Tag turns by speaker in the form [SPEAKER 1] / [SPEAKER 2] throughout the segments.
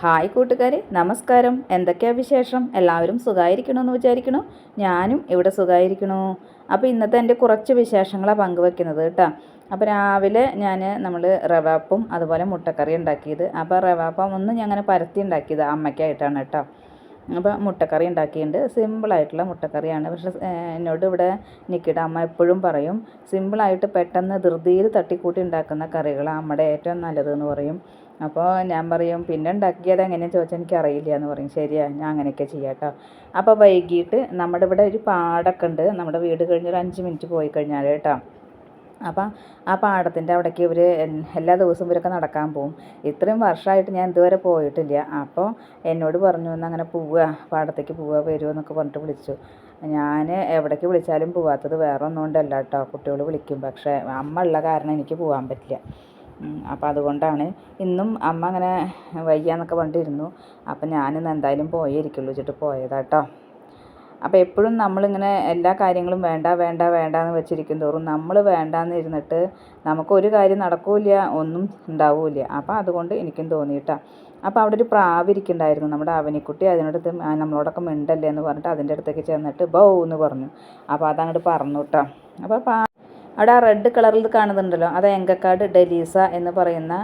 [SPEAKER 1] Hi കൂട്ടുകാരെ നമസ്കാരം. എന്തൊക്കെയാ വിശേഷം? എല്ലാവരും സുഖമായിരിക്കണമെന്ന് വിചാരിക്കണു? ഞാനും ഇവിടെ സുഖമായിരിക്കണു അപ്പോൾ ഇന്നത്തെ എന്റെ കുറച്ച് വിശേഷങ്ങളാണ് പങ്കുവെക്കുന്നത് കേട്ടോ. അപ്പോൾ രാവിലെ ഞാൻ നമ്മൾ റവാപ്പും അതുപോലെ മുട്ടക്കറി ഉണ്ടാക്കിയത്. അപ്പോൾ റവാപ്പം ഒന്ന് ഞാൻ അങ്ങനെ പരത്തി ഉണ്ടാക്കിയത് അമ്മയ്ക്കായിട്ടാണ് കേട്ടോ. അപ്പോൾ മുട്ടക്കറി ഉണ്ടാക്കിയിട്ടുണ്ട്. സിമ്പിളായിട്ടുള്ള മുട്ടക്കറിയാണ്. പക്ഷേ എന്നോട് ഇവിടെ നിൽക്കിയുടെ അമ്മ എപ്പോഴും പറയും സിമ്പിളായിട്ട് പെട്ടെന്ന് ധൃതിയിൽ തട്ടിക്കൂട്ടി ഉണ്ടാക്കുന്ന കറികളാണ് അമ്മയുടെ ഏറ്റവും നല്ലതെന്ന് പറയും. അപ്പോൾ ഞാൻ പറയും പിന്നെ ഉണ്ടാക്കിയത് എങ്ങനെയാണെന്ന് ചോദിച്ചാൽ എനിക്കറിയില്ല എന്ന് പറയും. ശരിയാ ഞാൻ അങ്ങനെയൊക്കെ ചെയ്യാം കേട്ടോ അപ്പോൾ വൈകിട്ട് നമ്മുടെ ഇവിടെ ഒരു പാടൊക്കെ ഉണ്ട്. നമ്മുടെ വീട് കഴിഞ്ഞ് ഒരു അഞ്ച് മിനിറ്റ് പോയി കഴിഞ്ഞാൽ കേട്ടോ അപ്പം ആ പാടത്തിന്റെ അവിടേക്ക് ഇവർ എല്ലാ ദിവസവും ഇവരൊക്കെ നടക്കാൻ പോകും ഇത്രയും വർഷമായിട്ട് ഞാൻ ഇതുവരെ പോയിട്ടില്ല. അപ്പോൾ എന്നോട് പറഞ്ഞു എന്ന് അങ്ങനെ പോവുക പാടത്തേക്ക് പോവുക വരുമോ എന്നൊക്കെ പറഞ്ഞിട്ട് വിളിച്ചു. ഞാൻ എവിടേക്ക് വിളിച്ചാലും പോവാത്തത് വേറെ ഒന്നും കൊണ്ടല്ല കേട്ടോ കുട്ടികൾ വിളിക്കും. പക്ഷേ അമ്മ ഉള്ള കാരണം എനിക്ക് പോകാൻ പറ്റില്ല. അപ്പോൾ അതുകൊണ്ടാണ് ഇന്നും അമ്മ അങ്ങനെ വയ്യാന്നൊക്കെ പറഞ്ഞിട്ടിരുന്നു. അപ്പം ഞാനിന്ന് എന്തായാലും പോയേ ഇരിക്കുള്ളൂ വെച്ചിട്ട് പോയതാട്ടോ. അപ്പോൾ എപ്പോഴും നമ്മളിങ്ങനെ എല്ലാ കാര്യങ്ങളും വേണ്ട വേണ്ട വേണ്ട എന്ന് വെച്ചിരിക്കും തോറും നമ്മൾ വേണ്ടാന്ന് ഇരുന്നിട്ട് നമുക്കൊരു കാര്യം നടക്കില്ല ഒന്നും ഉണ്ടാവില്ല. അപ്പോൾ അതുകൊണ്ട് എനിക്കും തോന്നിയിട്ടാ. അപ്പോൾ അവിടെ ഒരു പ്രാവ് നമ്മുടെ അവനിക്കുട്ടി അതിനടുത്ത് നമ്മളോടൊക്കെ മിണ്ടല്ലേ എന്ന് പറഞ്ഞിട്ട് അതിന്റെ അടുത്തേക്ക് ചെന്നിട്ട് ബൗ എന്ന് പറഞ്ഞു. അപ്പോൾ അതങ്ങോട്ട് പറഞ്ഞു കേട്ടോ അപ്പോൾ അവിടെ ആ റെഡ് കളറിൽ കാണുന്നുണ്ടല്ലോ. അത് എങ്കക്കാട് ഡെലീസ എന്ന് പറയുന്ന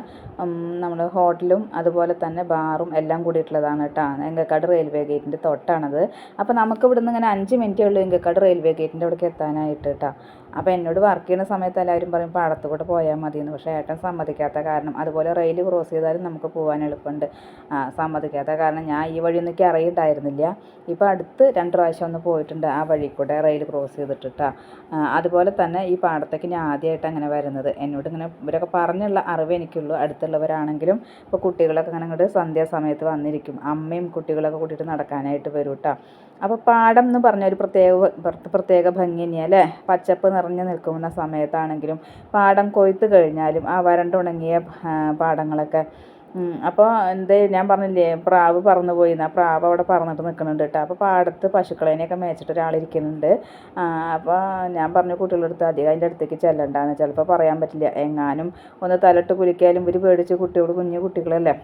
[SPEAKER 1] നമ്മുടെ ഹോട്ടലും അതുപോലെ തന്നെ ബാറും എല്ലാം കൂടിയിട്ടുള്ളതാണ് കേട്ടോ. എങ്കക്കാട് റെയിൽവേ ഗേറ്റിന്റെ തൊട്ടാണത്. അപ്പോൾ നമുക്ക് ഇവിടുന്ന് ഇങ്ങനെ അഞ്ച് മിനിറ്റേ ഉള്ളൂ എങ്കക്കാട് റെയിൽവേ ഗേറ്റിന്റെ അവിടേക്ക് എത്താനായിട്ട് കേട്ടോ. അപ്പോൾ എന്നോട് വർക്ക് ചെയ്യുന്ന സമയത്ത് എല്ലാവരും പറയും പാടത്ത് കൂടെ പോയാൽ എന്ന് പക്ഷേ ഏട്ടൻ സമ്മതിക്കാത്ത കാരണം അതുപോലെ റെയിൽ ക്രോസ് ചെയ്താലും നമുക്ക് പോകാൻ എളുപ്പമുണ്ട്. സമ്മതിക്കാത്ത കാരണം ഞാൻ ഈ വഴിയൊന്നും എനിക്ക് അറിയണ്ടായിരുന്നില്ല. ഇപ്പോൾ അടുത്ത് രണ്ട് പ്രാവശ്യം ഒന്ന് പോയിട്ടുണ്ട് ആ വഴി കൂടെ റെയിൽ ക്രോസ് ചെയ്തിട്ടാ അതുപോലെ തന്നെ ഈ പാടത്തേക്ക് ഞാൻ ആദ്യമായിട്ട് അങ്ങനെ വരുന്നത്. എന്നോട് ഇങ്ങനെ ഇവരൊക്കെ പറഞ്ഞുള്ള അറിവ് എനിക്കുള്ളൂ. അടുത്തുള്ളവരാണെങ്കിലും ഇപ്പോൾ കുട്ടികളൊക്കെ അങ്ങനെ അങ്ങോട്ട് സന്ധ്യാസമയത്ത് വന്നിരിക്കും. അമ്മയും കുട്ടികളൊക്കെ കൂട്ടിയിട്ട് നടക്കാനായിട്ട് വരും കേട്ടോ അപ്പോൾ പാടം എന്ന് പറഞ്ഞ ഒരു പ്രത്യേക പ്രത്യേക ഭംഗി തന്നെയാണ് അല്ലേ? പച്ചപ്പ് നിറഞ്ഞു നിൽക്കുന്ന സമയത്താണെങ്കിലും പാടം കൊയ്ത്ത് കഴിഞ്ഞാലും ആ വരണ്ടുണങ്ങിയ പാടങ്ങളൊക്കെ അപ്പോൾ എന്തേ ഞാൻ പറഞ്ഞില്ലേ പ്രാവ് പറന്നു പോയി ആ പ്രാവ് അവിടെ പറന്നിട്ട് നിൽക്കുന്നുണ്ട് കേട്ടോ. അപ്പോൾ പാടത്ത് പശുക്കളേനെയൊക്കെ മേച്ചിട്ട് ഒരാളിരിക്കുന്നുണ്ട്. അപ്പോൾ ഞാൻ പറഞ്ഞു കുട്ടികളുടെ അടുത്ത് അധികം അതിന്റെ അടുത്തേക്ക് ചെല്ലണ്ടെന്ന്. ചിലപ്പോൾ പറയാൻ പറ്റില്ല. എങ്ങാനും ഒന്ന് തലട്ട് കുലിക്കാലും ഇവർ പേടിച്ച് കുട്ടികൾ കുഞ്ഞു കുട്ടികളല്ലേ?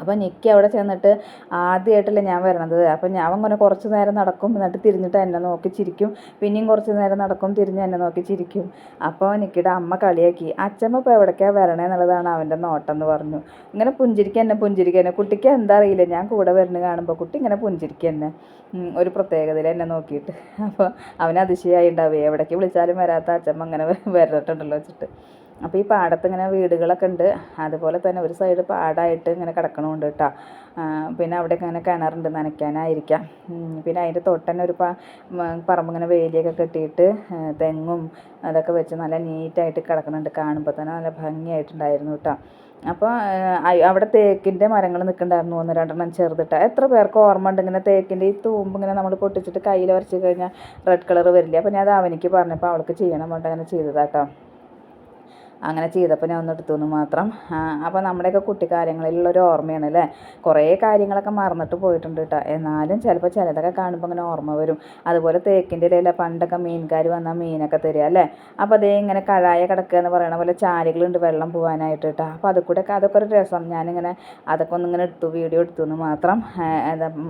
[SPEAKER 1] അപ്പോൾ നിക്കി അവിടെ ചെന്നിട്ട് ആദ്യമായിട്ടല്ലേ ഞാൻ വരണത്. അപ്പം ഞാൻ അങ്ങനെ കുറച്ച് നേരം നടക്കും. എന്നിട്ട് തിരിഞ്ഞിട്ട് എന്നെ നോക്കി ചിരിക്കും. പിന്നെയും കുറച്ച് നേരം നടക്കും. തിരിഞ്ഞ് എന്നെ നോക്കി ചിരിക്കും. അപ്പോൾ നിക്കിയുടെ അമ്മ കളിയാക്കി. അച്ഛമ്മ ഇപ്പോൾ എവിടേക്കാണ് വരണേ എന്നുള്ളതാണ് അവന്റെ നോട്ടം എന്ന് പറഞ്ഞു. ഇങ്ങനെ പുഞ്ചിരിക്കുക എന്നെ പുഞ്ചിരിക്കുക എന്നെ. കുട്ടിക്ക് എന്താ അറിയില്ല. ഞാൻ കൂടെ വരുന്ന കാണുമ്പോൾ കുട്ടി ഇങ്ങനെ പുഞ്ചിരിക്കുക എന്നെ. ഒരു പ്രത്യേകതയിൽ എന്നെ നോക്കിയിട്ട്. അപ്പോൾ അവന് അതിശയമായി ഉണ്ടാവുക എവിടേക്ക് വിളിച്ചാലും വരാത്ത അച്ഛമ്മ അങ്ങനെ വരട്ടുണ്ടല്ലോ വെച്ചിട്ട്. അപ്പോൾ ഈ പാടത്ത് ഇങ്ങനെ വീടുകളൊക്കെ ഉണ്ട്. അതുപോലെ തന്നെ ഒരു സൈഡ് പാടായിട്ട് ഇങ്ങനെ കിടക്കണമുണ്ട് കേട്ടോ പിന്നെ അവിടെ ഇങ്ങനെ കിണറുണ്ട് നനയ്ക്കാനായിരിക്കാം. പിന്നെ അതിന്റെ തൊട്ട് ഒരു പറമ്പ് ഇങ്ങനെ വേലിയൊക്കെ കെട്ടിയിട്ട് തെങ്ങും അതൊക്കെ വെച്ച് നല്ല നീറ്റായിട്ട് കിടക്കുന്നുണ്ട് കാണുമ്പോൾ തന്നെ നല്ല ഭംഗിയായിട്ടുണ്ടായിരുന്നു കേട്ടോ അപ്പോൾ അവിടെ തേക്കിന്റെ മരങ്ങൾ നിൽക്കുന്നുണ്ടായിരുന്നു ഒന്ന് രണ്ടെണ്ണം ചെറുതിട്ട എത്ര പേർക്ക് ഓർമ്മ ഉണ്ട് ഇങ്ങനെ തേക്കിന്റെ ഈ തൂമ്പ് ഇങ്ങനെ നമ്മൾ പൊട്ടിച്ചിട്ട് കയ്യിൽ വരച്ച് കഴിഞ്ഞാൽ റെഡ് കളർ വരില്ല? അപ്പോൾ ഞാൻ അത് അവനിക്ക് പറഞ്ഞപ്പോൾ അവൾക്ക് ചെയ്യണം പറഞ്ഞിട്ട് അങ്ങനെ ചെയ്തതാട്ടോ അങ്ങനെ ചെയ്തപ്പോൾ ഞാൻ ഒന്ന് എടുത്തു എന്ന് മാത്രം. അപ്പോൾ നമ്മുടെയൊക്കെ കുട്ടിക്കാലങ്ങളിലുള്ളൊരു ഓർമ്മയാണ് അല്ലേ? കുറേ കാര്യങ്ങളൊക്കെ മറന്നിട്ട് പോയിട്ടുണ്ട് കേട്ടോ. എന്നാലും ചിലപ്പോൾ ചിലതൊക്കെ കാണുമ്പോൾ ഇങ്ങനെ ഓർമ്മ വരും. അതുപോലെ തേക്കിന്റെ ഇലയിലെ പണ്ടൊക്കെ മീൻകാർ വന്നാൽ മീനൊക്കെ തരിക അല്ലേ? അപ്പോൾ അതേ ഇങ്ങനെ കഴായ കിടക്കുക എന്ന് പറയണ പോലെ ചാലുകളുണ്ട് വെള്ളം പോകാനായിട്ട് കേട്ടോ. അപ്പോൾ അതുകൂടെ അതൊക്കെ ഒരു രസം. ഞാനിങ്ങനെ അതൊക്കെ ഒന്നിങ്ങനെ എടുത്തു വീഡിയോ എടുത്തു എന്ന് മാത്രം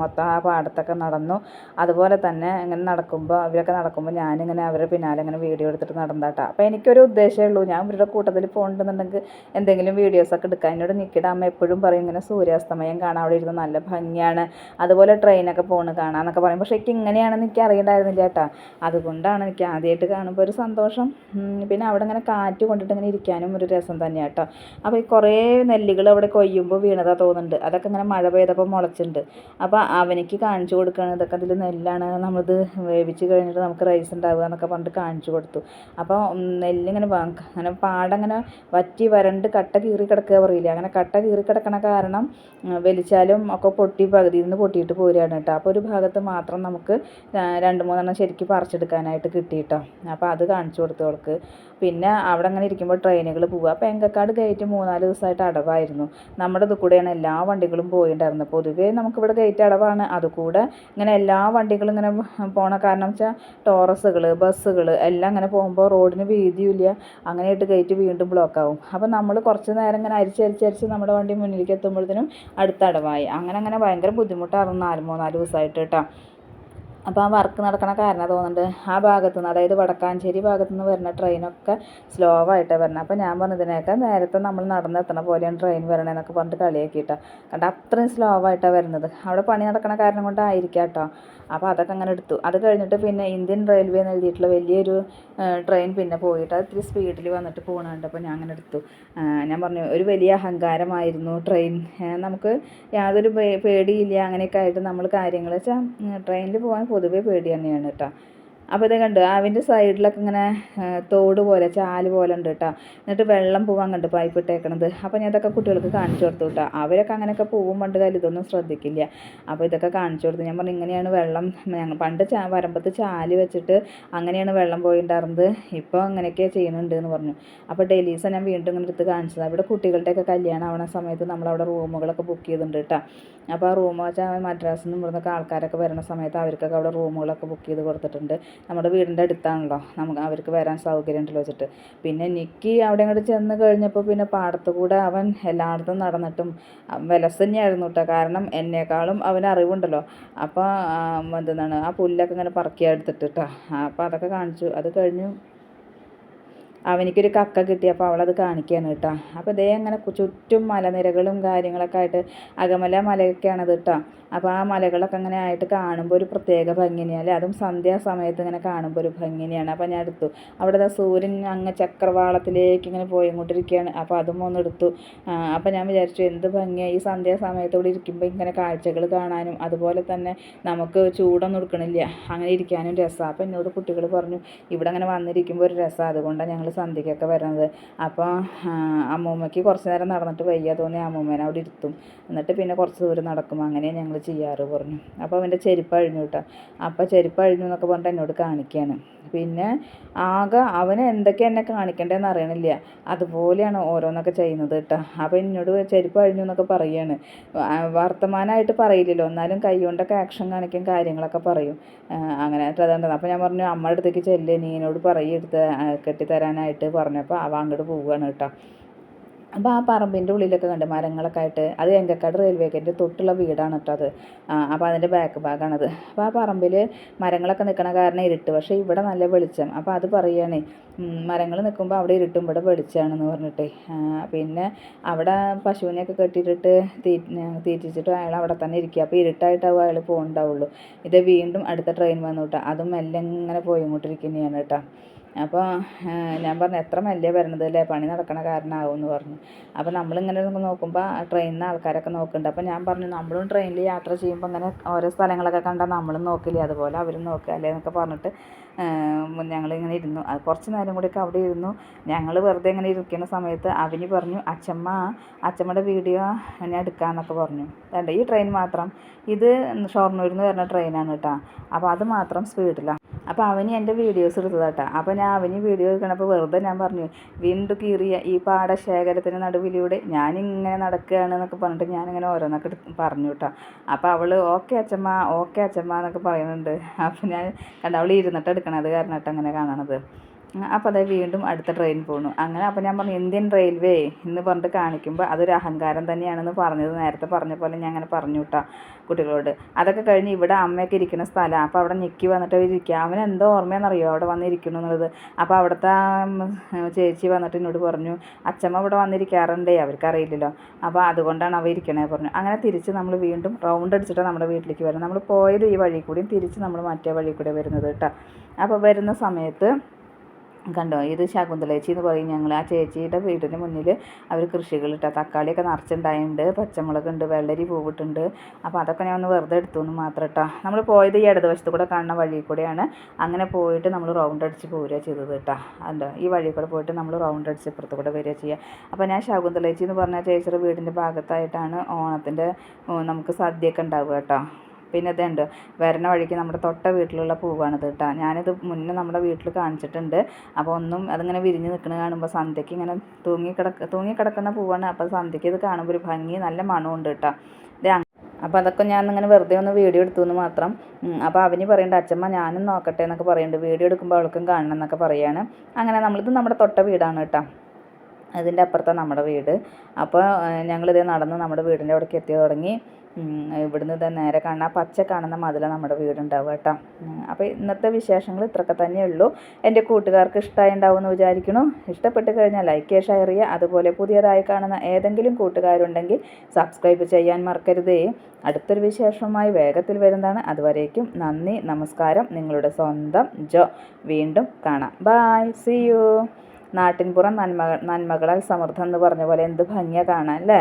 [SPEAKER 1] മൊത്തം ആ പാടത്തൊക്കെ നടന്നു. അതുപോലെ തന്നെ ഇങ്ങനെ നടക്കുമ്പോൾ അവരൊക്കെ നടക്കുമ്പോൾ ഞാനിങ്ങനെ അവരുടെ പിന്നാലെ ഇങ്ങനെ വീഡിയോ എടുത്തിട്ട് നടന്നാട്ടോ അപ്പോൾ എനിക്കൊരു ഉദ്ദേശമേ ഉള്ളൂ. ഞാൻ ഇവരുടെ കൂട്ടത്തിൽ പോകണമെന്നുണ്ടെങ്കിൽ എന്തെങ്കിലും വീഡിയോസൊക്കെ എടുക്കാൻ എന്നോട് നിൽക്കിട അമ്മ എപ്പോഴും പറയും ഇങ്ങനെ സൂര്യാസ്തമയം കാണാൻ അവിടെ ഇരുന്ന് നല്ല ഭംഗിയാണ്. അതുപോലെ ട്രെയിനൊക്കെ പോണ് കാണാമെന്നൊക്കെ പറയും. പക്ഷേ എനിക്ക് ഇങ്ങനെയാണെന്ന് എനിക്ക് അറിയണ്ടായിരുന്നില്ല കേട്ടോ അതുകൊണ്ടാണ് എനിക്ക് ആദ്യമായിട്ട് കാണുമ്പോൾ ഒരു സന്തോഷം. പിന്നെ അവിടെ ഇങ്ങനെ കാറ്റ് കൊണ്ടിട്ട് ഇങ്ങനെ ഇരിക്കാനും ഒരു രസം തന്നെയാണ് കേട്ടോ അപ്പോൾ ഈ കുറേ നെല്ലുകൾ അവിടെ കൊയ്യുമ്പോൾ വീണതാ തോന്നുന്നുണ്ട്. അതൊക്കെ ഇങ്ങനെ മഴ പെയ്തപ്പോൾ മുളച്ചിട്ടുണ്ട് അപ്പോൾ അവനിക്ക് കാണിച്ചു കൊടുക്കുകയാണ് ഇതൊക്കെ അതിൽ നെല്ലാണ് നമ്മളിത് വേവിച്ച് കഴിഞ്ഞിട്ട് നമുക്ക് റൈസ് ഉണ്ടാവുക എന്നൊക്കെ പറഞ്ഞിട്ട് കാണിച്ചു കൊടുത്തു. അപ്പോൾ നെല്ലിങ്ങനെ അങ്ങനെ പാട അങ്ങനെ വറ്റി വരണ്ട് കട്ട കീറി കിടക്കുക പറയില്ല? അങ്ങനെ കട്ട കീറി കിടക്കണ കാരണം വലിച്ചാലും ഒക്കെ പൊട്ടി പകുതിയിൽ നിന്ന് പൊട്ടിയിട്ട് പോരുകയാണ് കേട്ടോ. അപ്പോൾ ഒരു ഭാഗത്ത് മാത്രം നമുക്ക് രണ്ട് മൂന്നെണ്ണം ശരിക്കും പറിച്ചെടുക്കാനായിട്ട് കിട്ടി കേട്ടോ. അപ്പോൾ അത് കാണിച്ചു കൊടുത്തു അവൾക്ക്. പിന്നെ അവിടെ അങ്ങനെ ഇരിക്കുമ്പോൾ ട്രെയിനുകൾ പോവുക അപ്പോൾ എങ്കക്കാട് ഗേറ്റ് മൂന്നാൽ ദിവസമായിട്ട് അടവായിരുന്നു. നമ്മുടെ ഇത് കൂടെയാണ് എല്ലാ വണ്ടികളും പോയിട്ടുണ്ടായിരുന്നത് പൊതുവേ നമുക്കിവിടെ ഗേറ്റ് അടവാണ്. അതുകൂടെ ഇങ്ങനെ എല്ലാ വണ്ടികളും ഇങ്ങനെ പോണ കാരണം വെച്ചാൽ ടോറസുകൾ ബസ്സുകൾ എല്ലാം അങ്ങനെ പോകുമ്പോൾ റോഡിന് വീതിയില്ല. അങ്ങനെയായിട്ട് ഗേറ്റ് വീണ്ടും ബ്ലോക്ക് ആവും. അപ്പോൾ നമ്മൾ കുറച്ച് നേരം ഇങ്ങനെ അരിച്ചരിച്ചരിച്ച് നമ്മുടെ വണ്ടി മുന്നിലേക്ക് എത്തുമ്പോഴത്തേനും അടുത്ത അടവായി. അങ്ങനെ അങ്ങനെ ഭയങ്കര ബുദ്ധിമുട്ടായിരുന്നു നാല് മൂന്നാൽ ദിവസമായിട്ട് കേട്ടോ. അപ്പോൾ ആ വർക്ക് നടക്കണ കാരണം തോന്നുന്നുണ്ട്. ആ ഭാഗത്തു നിന്ന് അതായത് വടക്കാഞ്ചേരി ഭാഗത്തു നിന്ന് വരുന്ന ട്രെയിനൊക്കെ സ്ലോ ആയിട്ടാണ് വരുന്നത് അപ്പോൾ ഞാൻ പറഞ്ഞതിനേക്കാൾ നേരത്തെ നമ്മൾ നടന്നെത്തണ പോലെയാണ് ട്രെയിൻ വരണേന്നൊക്കെ പറഞ്ഞിട്ട് കളിയാക്കിയിട്ടാണ് കണ്ട അത്രയും സ്ലോ ആയിട്ടാണ് വരുന്നത്. അവിടെ പണി നടക്കണ കാരണം കൊണ്ടായിരിക്കാം കേട്ടോ. അപ്പോൾ അതൊക്കെ അങ്ങനെ എടുത്തു. അത് കഴിഞ്ഞിട്ട് പിന്നെ ഇന്ത്യൻ റെയിൽവേ എന്ന് എഴുതിയിട്ടുള്ള വലിയൊരു ട്രെയിൻ പിന്നെ പോയിട്ട് അത് ഇത്തിരി സ്പീഡിൽ വന്നിട്ട് പോകണുണ്ട് അപ്പോൾ ഞാൻ അങ്ങനെ എടുത്തു. ഞാൻ പറഞ്ഞു ഒരു വലിയ അഹങ്കാരമായിരുന്നു ട്രെയിൻ നമുക്ക് യാതൊരു പേടിയില്ല. അങ്ങനെയൊക്കെ ആയിട്ട് നമ്മൾ കാര്യങ്ങൾ വെച്ചാൽ ട്രെയിനിൽ പോകാൻ പൊതുവേ പേടി തന്നെയാണ് കേട്ടോ. അപ്പോൾ ഇത് കണ്ടു. ആവിന്റെ സൈഡിലൊക്കെ ഇങ്ങനെ തോട് പോലെ ചാൽ പോലെ ഉണ്ട് കേട്ടോ എന്നിട്ട് വെള്ളം പോവാൻ കണ്ട് പൈപ്പ് ഇട്ടേക്കണത്. അപ്പോൾ ഞാൻ ഇതൊക്കെ കുട്ടികൾക്ക് കാണിച്ചു കൊടുത്തു കേട്ടോ അവരൊക്കെ അങ്ങനെയൊക്കെ പോവും പണ്ട് കാലം ഇതൊന്നും ശ്രദ്ധിക്കില്ല. അപ്പോൾ ഇതൊക്കെ കാണിച്ചു കൊടുത്തു. ഞാൻ പറഞ്ഞു ഇങ്ങനെയാണ് വെള്ളം ഞങ്ങൾ പണ്ട് ചാ വരമ്പത്ത് ചാൽ വെച്ചിട്ട് അങ്ങനെയാണ് വെള്ളം പോയിണ്ടായിരുന്നത്. ഇപ്പോൾ അങ്ങനെയൊക്കെ ചെയ്യുന്നുണ്ട് എന്ന് പറഞ്ഞു. അപ്പോൾ ഡെലീസ ഞാൻ വീണ്ടും ഇങ്ങനെ എടുത്ത് കാണിച്ചത്. അവിടെ കുട്ടികളുടെയൊക്കെ കല്യാണം ആവണ സമയത്ത് നമ്മളവിടെ റൂമുകളൊക്കെ ബുക്ക് ചെയ്തിട്ടുണ്ട് കേട്ടോ അപ്പോൾ ആ റൂം വെച്ചാൽ മദ്രാസിൽ നിന്ന് ഇവിടുന്നൊക്കെ ആൾക്കാരൊക്കെ വരുന്ന സമയത്ത് അവർക്കൊക്കെ അവിടെ റൂമുകളൊക്കെ ബുക്ക് ചെയ്ത് കൊടുത്തിട്ടുണ്ട്. നമ്മുടെ വീടിന്റെ അടുത്താണല്ലോ. നമുക്ക് അവർക്ക് വരാൻ സൗകര്യം ഉണ്ടല്ലോ വെച്ചിട്ട്. പിന്നെ നിക്കി അവിടെ അങ്ങോട്ട് ചെന്ന് കഴിഞ്ഞപ്പോൾ പിന്നെ പാടത്ത് കൂടെ അവൻ എല്ലായിടത്തും നടന്നിട്ടും വിലസ് തന്നെയായിരുന്നു കേട്ടോ. കാരണം എന്നേക്കാളും അവന് അറിവുണ്ടല്ലോ. അപ്പോൾ എന്താണ് ആ പുല്ലൊക്കെ ഇങ്ങനെ പറക്കിയെടുത്തിട്ട് കേട്ടോ. അപ്പോൾ അതൊക്കെ കാണിച്ചു. അത് കഴിഞ്ഞു. അവനിക്കൊരു കക്ക കിട്ടി. അപ്പോൾ അവളത് കാണിക്കുകയാണ് കേട്ടോ. അപ്പോൾ ഇതേ അങ്ങനെ ചുറ്റും മലനിരകളും കാര്യങ്ങളൊക്കെ ആയിട്ട് അകമല മലയൊക്കെയാണത് കേട്ടോ. അപ്പോൾ ആ മലകളൊക്കെ അങ്ങനെ ആയിട്ട് കാണുമ്പോൾ ഒരു പ്രത്യേക ഭംഗിനെയാണ് അതും സന്ധ്യാസമയത്ത് ഇങ്ങനെ കാണുമ്പോൾ ഒരു ഭംഗിനിയാണ് അപ്പോൾ ഞാൻ എടുത്തു. അവിടെ സൂര്യൻ അങ്ങ് ചക്രവാളത്തിലേക്ക് ഇങ്ങനെ പോയിക്കൊണ്ടിരിക്കുകയാണ്. അപ്പോൾ അതും ഒന്ന് എടുത്തു. അപ്പോൾ ഞാൻ വിചാരിച്ചു എന്ത് ഭംഗിയാണ് ഈ സന്ധ്യാസമയത്ത് ഇവിടെ ഇരിക്കുമ്പോൾ ഇങ്ങനെ കാഴ്ചകൾ കാണാനും അതുപോലെ തന്നെ നമുക്ക് ചൂടൊന്നും എടുക്കണില്ല. അങ്ങനെ ഇരിക്കാനും രസമാണ് അപ്പോൾ എന്നോട് കുട്ടികൾ പറഞ്ഞു ഇവിടെ അങ്ങനെ വന്നിരിക്കുമ്പോൾ ഒരു രസമാണ് അതുകൊണ്ടാണ് ഞങ്ങൾ സന്ധ്യയ്ക്കൊക്കെ വരുന്നത് അപ്പോൾ അമ്മൂമ്മയ്ക്ക് കുറച്ച് നേരം നടന്നിട്ട് വയ്യ തോന്നി. അമ്മൂമ്മേനെ അവിടെ ഇരുത്തും. എന്നിട്ട് പിന്നെ കുറച്ച് ദൂരം നടക്കും. അങ്ങനെ ഞങ്ങൾ ചെയ്യാറ് പറഞ്ഞു. അപ്പോൾ അവന്റെ ചെരുപ്പ് അഴിഞ്ഞു കേട്ടോ അപ്പോൾ ചെരുപ്പ് അഴിഞ്ഞു എന്നൊക്കെ പറഞ്ഞിട്ട് എന്നോട് കാണിക്കുകയാണ് പിന്നെ ആകെ അവന് എന്തൊക്കെ എന്നെ കാണിക്കേണ്ടതെന്ന് അറിയണില്ല. അതുപോലെയാണ് ഓരോന്നൊക്കെ ചെയ്യുന്നത് കേട്ടോ അപ്പോൾ എന്നോട് ചെരുപ്പ് അഴിഞ്ഞു എന്നൊക്കെ പറയുകയാണ് വർത്തമാനമായിട്ട് പറയില്ലല്ലോ. എന്നാലും കൈ കൊണ്ടൊക്കെ ആക്ഷൻ കാണിക്കും കാര്യങ്ങളൊക്കെ പറയും. അങ്ങനെ അതുകൊണ്ട് അപ്പോൾ ഞാൻ പറഞ്ഞു അമ്മയുടെ അടുത്തേക്ക് ചെല്ലേ. നീ എന്നോട് പറയും എടുത്ത് കെട്ടിത്തരാനായിട്ട് പറഞ്ഞപ്പോൾ അവ അങ്ങോട്ട് പോവുകയാണ് കേട്ടോ അപ്പോൾ ആ പറമ്പിന്റെ ഉള്ളിലൊക്കെ കണ്ട് മരങ്ങളൊക്കെ ആയിട്ട് അത് എങ്കക്കാട് റെയിൽവേ ഗേറ്റിന്റെ തൊട്ടുള്ള വീടാണ് കേട്ടോ അത്. അപ്പോൾ അതിന്റെ ബാക്ക് ഭാഗമാണത് അപ്പോൾ ആ പറമ്പിൽ മരങ്ങളൊക്കെ നിൽക്കണ കാരണം ഇരുട്ട്. പക്ഷേ ഇവിടെ നല്ല വെളിച്ചം. അപ്പോൾ അത് പറയുകയാണ് മരങ്ങൾ നിൽക്കുമ്പോൾ അവിടെ ഇരുട്ടും ഇവിടെ വെളിച്ചമാണെന്ന് പറഞ്ഞിട്ട്. പിന്നെ അവിടെ പശുവിനെയൊക്കെ കെട്ടിയിട്ടിട്ട് തീറ്റിച്ചിട്ട് അയാൾ അവിടെ തന്നെ ഇരിക്കുക. അപ്പോൾ ഇരുട്ടായിട്ടാവും അയാൾ പോകുന്നുണ്ടാവുള്ളൂ ഇത് വീണ്ടും അടുത്ത ട്രെയിൻ വന്നു കേട്ടോ അതും മെല്ലെ ഇങ്ങനെ പോയിങ്ങോട്ടിരിക്കുന്നതാണ് കേട്ടോ അപ്പോൾ ഞാൻ പറഞ്ഞു എത്ര മെല്ലെ വരണത് അല്ലേ? പണി നടക്കണ കാരണമാവും എന്ന് പറഞ്ഞു. അപ്പോൾ നമ്മളിങ്ങനെ നോക്കുമ്പോൾ ട്രെയിനിൽ ആൾക്കാരൊക്കെ നോക്കുന്നുണ്ട്. അപ്പോൾ ഞാൻ പറഞ്ഞു നമ്മളും ട്രെയിനിൽ യാത്ര ചെയ്യുമ്പോൾ ഇങ്ങനെ ഓരോ സ്ഥലങ്ങളൊക്കെ കണ്ടാൽ നമ്മളും നോക്കില്ലേ? അതുപോലെ അവരും നോക്കുക അല്ലേ? എന്നൊക്കെ പറഞ്ഞിട്ട് ഞങ്ങളിങ്ങനെ ഇരുന്നു. അത് കുറച്ച് നേരം കൂടിയൊക്കെ അവിടെ ഇരുന്നു. ഞങ്ങൾ വെറുതെ ഇങ്ങനെ ഇരിക്കുന്ന സമയത്ത് അവന് പറഞ്ഞു അച്ഛമ്മ അച്ഛമ്മയുടെ വീഡിയോ ഞാൻ എടുക്കാമെന്നൊക്കെ പറഞ്ഞു. വേണ്ട ഈ ട്രെയിൻ മാത്രം. ഇത് ഷൊർണൂരിൽ നിന്ന് വരുന്ന ട്രെയിനാണ് കേട്ടോ. അപ്പോൾ അത് മാത്രം സ്പീഡിലാണ്. അപ്പോൾ അവന് എന്റെ വീഡിയോസ് എടുത്തതാട്ടാ അപ്പോൾ ഞാൻ അവന് വീഡിയോ എടുക്കണപ്പോൾ വെറുതെ ഞാൻ പറഞ്ഞു വീണ്ടും കീറിയ ഈ പാടശേഖരത്തിന് നടുവിലൂടെ ഞാനിങ്ങനെ നടക്കുകയാണ് എന്നൊക്കെ പറഞ്ഞിട്ട് ഞാനിങ്ങനെ ഓരോന്നൊക്കെ പറഞ്ഞു കേട്ടോ അപ്പോൾ അവൾ ഓക്കെ അച്ഛമ്മ ഓക്കെ അച്ഛമ്മ എന്നൊക്കെ പറയുന്നുണ്ട്. അപ്പോൾ ഞാൻ കണ്ട അവൾ ഇരുന്നിട്ട് എടുക്കണത്. കാരണം കേട്ടോ അങ്ങനെ കാണണത്. അപ്പോൾ അതായത് വീണ്ടും അടുത്ത ട്രെയിൻ പോണു. അങ്ങനെ അപ്പോൾ ഞാൻ പറഞ്ഞു ഇന്ത്യൻ റെയിൽവേ എന്ന് പറഞ്ഞിട്ട് കാണിക്കുമ്പോൾ അതൊരു അഹങ്കാരം തന്നെയാണെന്ന് പറഞ്ഞത് നേരത്തെ പറഞ്ഞ പോലെ ഞാൻ അങ്ങനെ പറഞ്ഞു കേട്ടോ കുട്ടികളോട്. അതൊക്കെ കഴിഞ്ഞ് ഇവിടെ അമ്മയൊക്കെ ഇരിക്കുന്ന സ്ഥലമാണ് അപ്പോൾ അവിടെ ഞെക്കി വന്നിട്ട് ഇരിക്കുക അവൻ എന്തോ ഓർമ്മയെന്നറിയോ? അവിടെ വന്നിരിക്കുന്നു എന്നുള്ളത്. അപ്പോൾ അവിടുത്തെ ചേച്ചി വന്നിട്ട് എന്നോട് പറഞ്ഞു അച്ഛമ്മ ഇവിടെ വന്നിരിക്കാറുണ്ടേ അവർക്കറിയില്ലല്ലോ. അപ്പോൾ അതുകൊണ്ടാണ് അവ ഇരിക്കണേ പറഞ്ഞു. അങ്ങനെ തിരിച്ച് നമ്മൾ വീണ്ടും റൗണ്ട് അടിച്ചിട്ട് നമ്മുടെ വീട്ടിലേക്ക് വരും നമ്മൾ പോയത് ഈ വഴി കൂടിയും തിരിച്ച് നമ്മൾ മറ്റേ വഴി കൂടെ വരുന്നത് കേട്ടോ അപ്പോൾ വരുന്ന സമയത്ത് കണ്ടോ? ഇത് ശകുന്തള ചേച്ചി എന്ന് പറയും ഞങ്ങൾ ആ ചേച്ചിയുടെ വീടിന് മുന്നിൽ അവർ കൃഷികളിട്ട. തക്കാളിയൊക്കെ നിറച്ചുണ്ടായിട്ടുണ്ട് പച്ചമുളകുണ്ട് വെള്ളരി പൂവിട്ടുണ്ട്. അപ്പോൾ അതൊക്കെ ഞാൻ ഒന്ന് വെറുതെ എടുത്തു എന്ന് മാത്രം കേട്ടോ നമ്മൾ പോയത് ഈ ഇടതുവശത്ത് കൂടെ കാണുന്ന വഴി കൂടെയാണ്. അങ്ങനെ പോയിട്ട് നമ്മൾ റൗണ്ട് അടിച്ച് പോരുക ചെയ്തത് കേട്ടോ അല്ലോ ഈ വഴി കൂടെ പോയിട്ട് നമ്മൾ റൗണ്ട് അടിച്ച് ഇപ്പുറത്ത് കൂടെ വരിക ചെയ്യുക അപ്പോൾ ഞാൻ ശകുന്തള ചേച്ചി എന്ന് പറഞ്ഞ ചേച്ചിയുടെ വീടിന്റെ ഭാഗത്തായിട്ടാണ് ഓണത്തിന്റെ നമുക്ക് സദ്യയൊക്കെ ഉണ്ടാവുക കേട്ടോ പിന്നെ ഇതുണ്ട്. വരണ വഴിക്ക് നമ്മുടെ തൊട്ട വീട്ടിലുള്ള പൂവാണിത് കേട്ടോ. ഞാനിത് മുന്നേ നമ്മുടെ വീട്ടിൽ കാണിച്ചിട്ടുണ്ട്. അപ്പോൾ ഒന്നും അതിങ്ങനെ വിരിഞ്ഞ് നിൽക്കുന്നത് കാണുമ്പോൾ സന്ധ്യയ്ക്ക് ഇങ്ങനെ തൂങ്ങി കിടക്ക തൂങ്ങി കിടക്കുന്ന പൂവാണ്. അപ്പോൾ സന്ധ്യയ്ക്ക് ഇത് കാണുമ്പോൾ ഒരു ഭംഗി നല്ല മണമുണ്ട് കേട്ടോ. അപ്പോൾ അതൊക്കെ ഞാൻ ഇങ്ങനെ വെറുതെ ഒന്ന് വീഡിയോ എടുത്തു എന്ന് മാത്രം. അപ്പോൾ അവന് പറയേണ്ട അച്ഛമ്മ ഞാനും നോക്കട്ടെ എന്നൊക്കെ പറയുന്നുണ്ട് വീഡിയോ എടുക്കുമ്പോൾ അവൾക്കും കാണണം എന്നൊക്കെ പറയുകയാണ് അങ്ങനെ നമ്മളിത് നമ്മുടെ തൊട്ട വീടാണ് കേട്ടോ. അതിന്റെ അപ്പുറത്താണ് നമ്മുടെ വീട്. അപ്പോൾ ഞങ്ങളിതേ നടന്ന് നമ്മുടെ വീടിന്റെ അവിടേക്ക് എത്തി തുടങ്ങി. ഇവിടുന്ന് ഇത് നേരെ കാണുന്ന പച്ച കാണുന്ന മതിലാണ് നമ്മുടെ വീടുണ്ടാവുക കേട്ടോ. അപ്പോൾ ഇന്നത്തെ വിശേഷങ്ങൾ ഇത്രയൊക്കെ തന്നെ ഉള്ളൂ. എന്റെ കൂട്ടുകാർക്ക് ഇഷ്ടമായി ഉണ്ടാവുമെന്ന് വിചാരിക്കുന്നു. ഇഷ്ടപ്പെട്ട് കഴിഞ്ഞാൽ ലൈക്ക് ഷെയർ ചെയ്യുക. അതുപോലെ പുതിയതായി കാണുന്ന ഏതെങ്കിലും കൂട്ടുകാരുണ്ടെങ്കിൽ സബ്സ്ക്രൈബ് ചെയ്യാൻ മറക്കരുതേ. അടുത്തൊരു വിശേഷവുമായി വേഗത്തിൽ വരുന്നതാണ്. അതുവരേക്കും നന്ദി നമസ്കാരം. നിങ്ങളുടെ സ്വന്തം ജോ. വീണ്ടും കാണാം. ബായ് സി യു നാട്ടിൻപുറം നന്മ നന്മകളാൽ സമൃദ്ധം എന്ന് പറഞ്ഞ പോലെ എന്ത് ഭംഗിയാണ് കാണാൻ അല്ലേ?